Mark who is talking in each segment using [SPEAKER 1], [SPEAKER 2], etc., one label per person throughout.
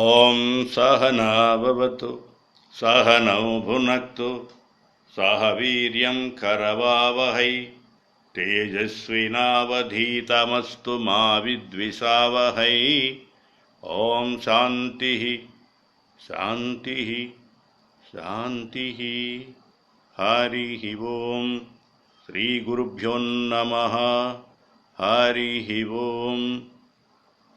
[SPEAKER 1] ॐ सहनाववतु सहनौ भुनक्तु सह वीर्यं करवावहै तेजस्विनावधीतमस्तु मा विद्विषावहै ॐ शान्तिः शान्तिः शान्तिः हरिः ॐ श्रीगुरुभ्यो नमः హరిః ఓం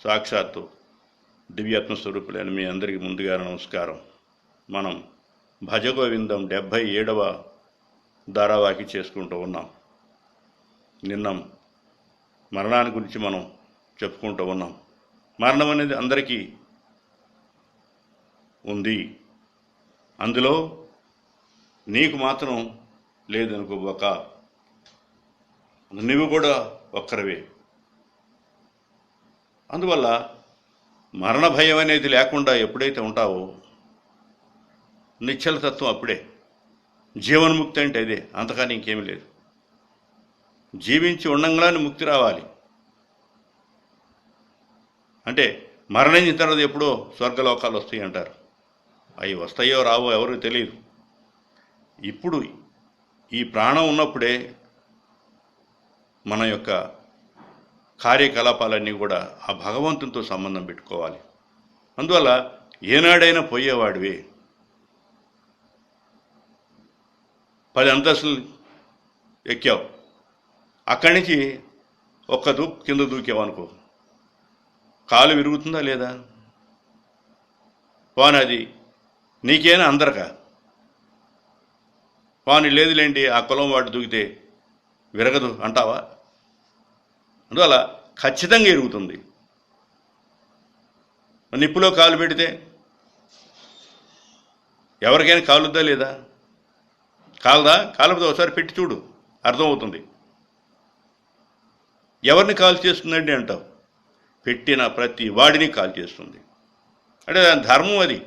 [SPEAKER 1] సాక్షాత్తు దివ్యాత్మ స్వరూపులైన మీ అందరికీ ముందుగా నమస్కారం. మనం భజగోవిందం డెబ్భై ఏడవ ధారావాహి చేసుకుంటూ ఉన్నాం. నిన్న మరణాన్ని గురించి మనం చెప్పుకుంటూ ఉన్నాం. మరణం అనేది అందరికీ ఉంది. అందులో నీకు మాత్రం లేదనుకో ఒక నువ్వు కూడా ఒక్కరివే. అందువల్ల మరణ భయం అనేది లేకుండా ఎప్పుడైతే ఉంటావో నిశ్చలతత్వం అప్పుడే. జీవన్ముక్తి అంటే అదే అంతకాని ఇంకేమీ లేదు. జీవించి ఉండంగానే ముక్తి రావాలి. అంటే మరణించిన తర్వాత ఎప్పుడో స్వర్గలోకాలు వస్తాయి అంటారు. అవి వస్తాయో రావో ఎవరికి తెలియదు. ఇప్పుడు ఈ ప్రాణం ఉన్నప్పుడే మన యొక్క కార్యకలాపాలన్నీ కూడా ఆ భగవంతునితో సంబంధం పెట్టుకోవాలి. అందువల్ల ఏనాడైనా పోయేవాడివి. పది అంతస్తులు ఎక్కావు. అక్కడి నుంచి ఒక్క దూ కింద దూకేవనుకో కాలు విరుగుతుందా లేదా? పోనది అది నీకేనా అందరక? పోనీ లేదులేంటి ఆ కులం వాడు దూకితే విరగదు అంటావా? అందువల్ల ఖచ్చితంగా ఎరుగుతుంది నిప్పులో కాలు పెడితే ఎవరికైనా కాలుద్దా లేదా? కాలదా? కాలపోతే ఒకసారి పెట్టి చూడు. అర్థమవుతుంది. ఎవరిని కాల్ చేస్తుందండి అంటావు? పెట్టిన ప్రతి వాడిని కాల్ చేస్తుంది. అంటే దాని ధర్మం అది.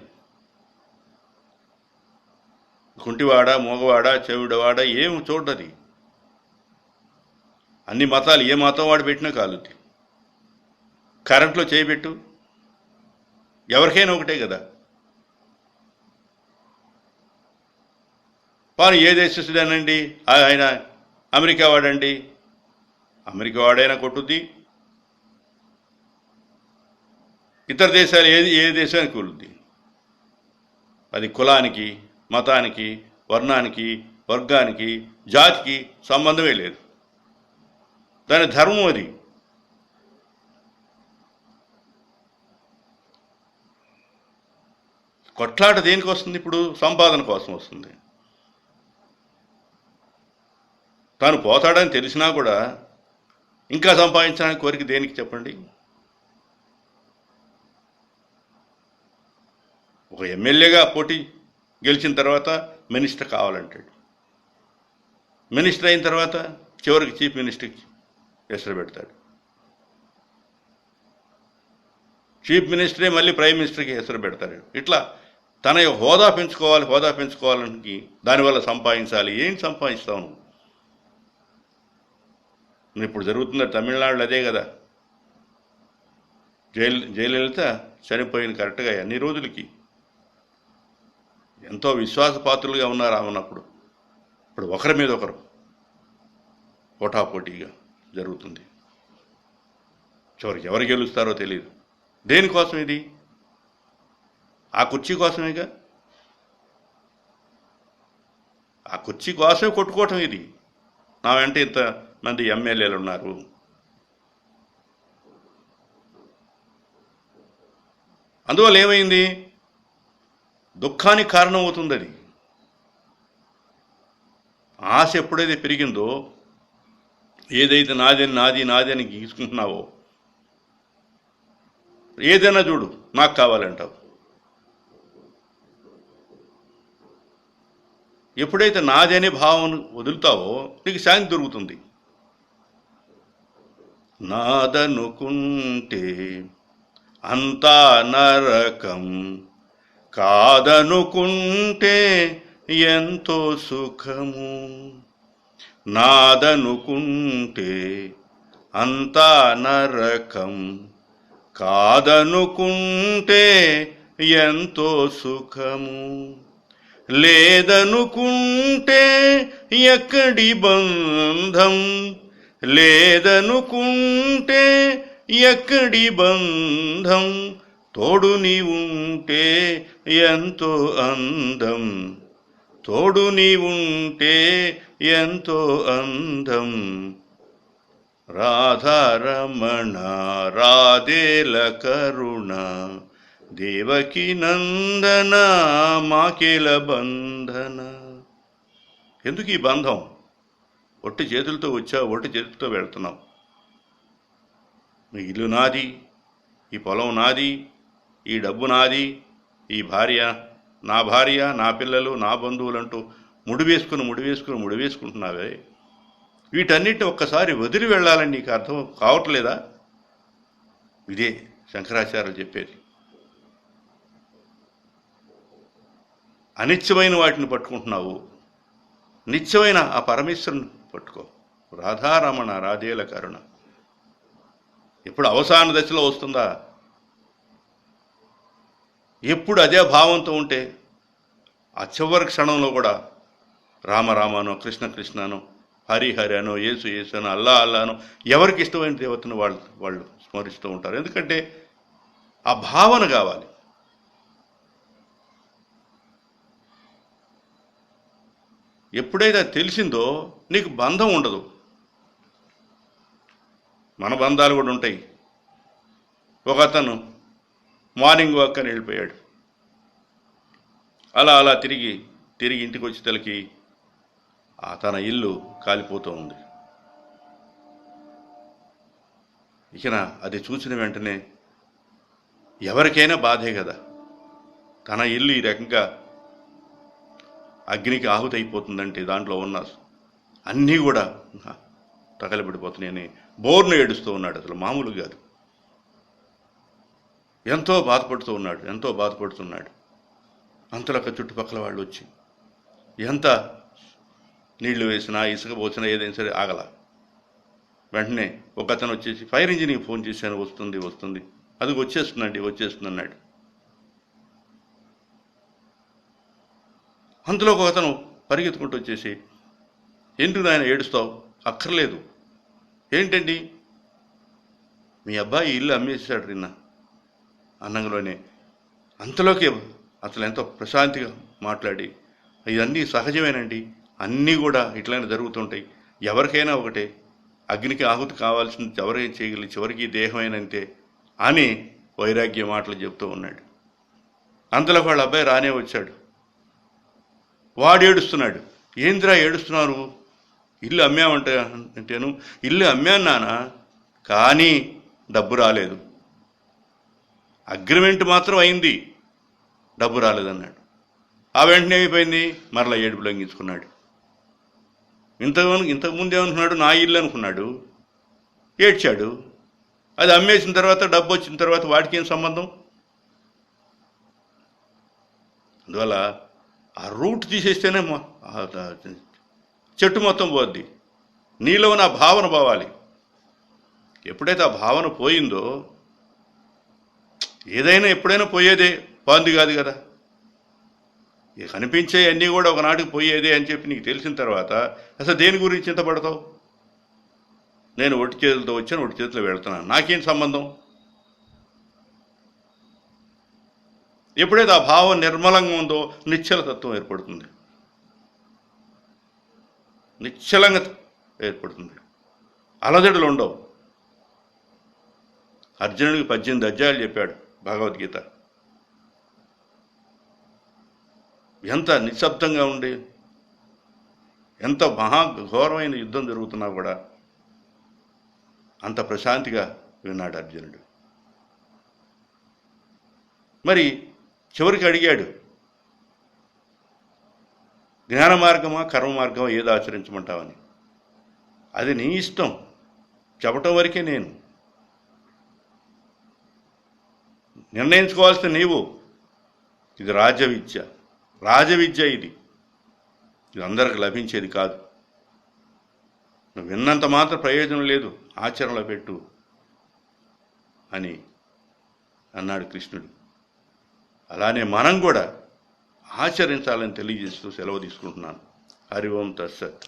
[SPEAKER 1] కుంటివాడ మూగవాడ చెవిడవాడ ఏం చూడది అన్ని మతాలు ఏ మతం వాడు పెట్టినా కాలుద్ది కరెంట్లో చేయబెట్టు ఎవరికైనా ఒకటే కదా. వారు ఏ దేశస్తుడేనండి? ఆయన అమెరికా వాడండి. అమెరికా వాడైనా కొట్టుద్ది. ఇతర దేశాలు ఏది ఏ దేశానికి కూలుద్ది అది కులానికి మతానికి వర్ణానికి వర్గానికి జాతికి సంబంధమే లేదు. దాని ధర్మం అది. కొట్లాట దేనికి వస్తుంది ఇప్పుడు? సంపాదన కోసం వస్తుంది. తాను పోతాడని తెలిసినా కూడా ఇంకా సంపాదించడానికి కోరిక దేనికి చెప్పండి? ఒక ఎమ్మెల్యేగా పోటీ గెలిచిన తర్వాత మినిస్టర్ కావాలంటాడు. మినిస్టర్ అయిన తర్వాత చివరికి చీఫ్ మినిస్టర్కి కేసులు పెడతాడు. చీఫ్ మినిస్టరే మళ్ళీ ప్రైమ్ మినిస్టర్కి కేసులు పెడతాడు. ఇట్లా తన హోదా పెంచుకోవాలి హోదా పెంచుకోవాలని దానివల్ల సంపాదించాలి. ఏం సంపాదిస్తావు ఇప్పుడు జరుగుతున్న తమిళనాడులో అదే కదా. జైలు జయలలిత చనిపోయిన కరెక్ట్గా అన్ని రోజులకి? ఎంతో విశ్వాసపాత్రులుగా ఉన్నారు ఆమెనప్పుడు ఇప్పుడు ఒకరి మీద ఒకరు పోటాపోటీగా. జరుగుతుంది. చివరికి ఎవరు గెలుస్తారో తెలియదు దేనికోసం ఇది? ఆ కుర్చీ కోసమేగా? ఆ కుర్చీ కోసమే కొట్టుకోవటం ఇది. నా వెంట ఇంత మంది ఎమ్మెల్యేలు ఉన్నారు. అందువల్ల ఏమైంది? దుఃఖానికి కారణం అవుతుంది అది ఆశ ఎప్పుడైతే పెరిగిందో ఏదైతే నాదని నాది నాది అని గీసుకుంటున్నావో ఏదైనా చూడు నాకు కావాలంటావు. ఎప్పుడైతే నాది అనే భావం వదులుతావో నీకు శాంతి దొరుకుతుంది. నాదనుకుంటే అంతా నరకం కాదనుకుంటే ఎంతో సుఖము. నాదనుకుంటే అంతా నరకం. కాదనుకుంటే ఎంతో సుఖము. లేదనుకుంటే ఎక్కడి బంధం. లేదనుకుంటే ఎక్కడి బంధం. తోడుని ఉంటే ఎంతో అందం. తోడుని ఉంటే ఎంతో అందం. రాధారమణ రాధేల కరుణ దేవకి నందన మాకేల బంధన. ఎందుకు ఈ బంధం? ఒట్టి చేతులతో వచ్చావు ఒట్టి చేతులతో వెళ్తున్నావు. మీ ఇల్లు నాది ఈ పొలం నాది ఈ డబ్బు నాది ఈ భార్య నా భార్య నా పిల్లలు నా బంధువులంటూ ముడి వేసుకుని ముడి వేసుకుని ముడి వేసుకుంటున్నావే వీటన్నిటిని ఒక్కసారి వదిలి వెళ్ళాలని నీకు అర్థం కావట్లేదా? ఇదే శంకరాచార్యులు చెప్పేది. అనిత్యమైన వాటిని పట్టుకుంటున్నావు. నిత్యమైన ఆ పరమేశ్వరుని పట్టుకో. రాధారమణ రాధేల కరుణ. ఎప్పుడు అవసాన దశలో వస్తుందా? ఎప్పుడు అదే భావంతో ఉంటే ఆ చివరి క్షణంలో కూడా రామరామానో కృష్ణ కృష్ణనో హరిహరి అనో యేసు యేసు అనో అల్లా అల్లానో ఎవరికి ఇష్టమైన దేవతను వాళ్ళు వాళ్ళు స్మరిస్తూ ఉంటారు. ఎందుకంటే ఆ భావన కావాలి. ఎప్పుడైతే అది తెలిసిందో నీకు బంధం ఉండదు. మన బంధాలు కూడా ఉంటాయి. ఒక అతను మార్నింగ్ వాక్ అని వెళ్ళిపోయాడు. అలా అలా తిరిగి తిరిగి ఇంటికి వచ్చేతలకి తన ఇల్లు కాలిపోతూ ఉంది. ఇకన అది చూసిన వెంటనే ఎవరికైనా బాధే కదా. తన ఇల్లు ఈ రకంగా అగ్నికి ఆహుతి అయిపోతుందంటే దాంట్లో ఉన్న అన్నీ కూడా తగలబడిపోతున్నాయని బోర్ను ఏడుస్తూ ఉన్నాడు. అసలు మామూలు కాదు. ఎంతో బాధపడుతూ ఉన్నాడు ఎంతో బాధపడుతున్నాడు. అంతలోక చుట్టుపక్కల వాళ్ళు వచ్చి ఎంత నీళ్ళు వేసినా ఇసుక పోసినా ఏదైనా సరే ఆగల. వెంటనే ఒక అతను వచ్చేసి ఫైర్ ఇంజిన్కి ఫోన్ చేశాను వస్తుంది వస్తుంది. అది వచ్చేస్తుందండి వచ్చేస్తుంది అన్నాడు. అంతలో ఒక అతను పరిగెత్తుకుంటూ వచ్చేసి ఎందుకు ఆయన ఏడుస్తావు? అక్కర్లేదు. ఏంటండి? మీ అబ్బాయి ఇల్లు అమ్మేసాడు నిన్న. అన్నంలోనే అంతలోకి అసలు ఎంతో ప్రశాంతిగా మాట్లాడి ఇవన్నీ సహజమేనండి. అన్నీ కూడా ఇట్లానే జరుగుతుంటాయి. ఎవరికైనా ఒకటే అగ్నికి ఆహుతి కావాల్సింది ఎవరైనా చేయగలి చివరికి దేహమైనంతే అని వైరాగ్య మాటలు చెప్తూ ఉన్నాడు. అంతలో వాళ్ళ అబ్బాయి రానే వచ్చాడు. వాడు ఏడుస్తున్నాడు. ఏందిరా ఏడుస్తున్నారు? ఇల్లు అమ్మామంటే అంటేను ఇల్లు అమ్మాను నాన్న కానీ డబ్బు రాలేదు. అగ్రిమెంట్ మాత్రం అయింది డబ్బు రాలేదన్నాడు. ఆ వెంటనే అయిపోయింది మరలా ఏడుపు లొంగించుకున్నాడు. ఇంతకు ఇంతకుముందు ఏమనుకున్నాడు? నా ఇల్లు అనుకున్నాడు. ఏడ్చాడు. అది అమ్మేసిన తర్వాత డబ్బు వచ్చిన తర్వాత వాడికి ఏం సంబంధం? అందువల్ల ఆ రూట్ తీసేస్తేనే చెట్టు మొత్తం పోద్ది. నీలో ఉన్న ఆ భావన పోవాలి. ఎప్పుడైతే ఆ భావన పోయిందో ఏదైనా ఎప్పుడైనా పోయేదే. బాగుంది కాదు కదా. ఇక కనిపించే అన్నీ కూడా ఒకనాటికి పోయేదే అని చెప్పి నీకు తెలిసిన తర్వాత అసలు దేని గురించి చింతపడతావు? నేను ఒట్టి చేతులతో వచ్చాను ఒట్టి చేతిలో వెళ్తున్నాను నాకేం సంబంధం? ఎప్పుడైతే ఆ భావం నిర్మలంగా ఉందో నిశ్చలతత్వం ఏర్పడుతుంది. నిశ్చలంగా ఏర్పడుతుంది. అలజడులు ఉండవు. అర్జునుడికి పద్దెనిమిది అధ్యాయాలు చెప్పాడు భగవద్గీత. ఎంత నిశ్శబ్దంగా ఉండి ఎంత మహాఘోరమైన యుద్ధం జరుగుతున్నా కూడా అంత ప్రశాంతిగా విన్నాడు అర్జునుడు. మరి చివరికి అడిగాడు జ్ఞాన మార్గమా కర్మ మార్గమా ఏది ఆచరించమంటావని. అది నీ ఇష్టం చెప్పటం వరకే నేను. నిర్ణయించుకోవాల్సిన నీవు. ఇది రాజవిద్య రాజవిద్య ఇది. ఇది అందరికి లభించేది కాదు. నువ్వు విన్నంత మాత్రం ప్రయోజనం లేదు. ఆచరణలో పెట్టు అని అన్నాడు కృష్ణుడు. అలానే మనం కూడా ఆచరించాలని తెలియజేస్తూ సెలవు తీసుకుంటున్నాను. హరి ఓం తత్సత్.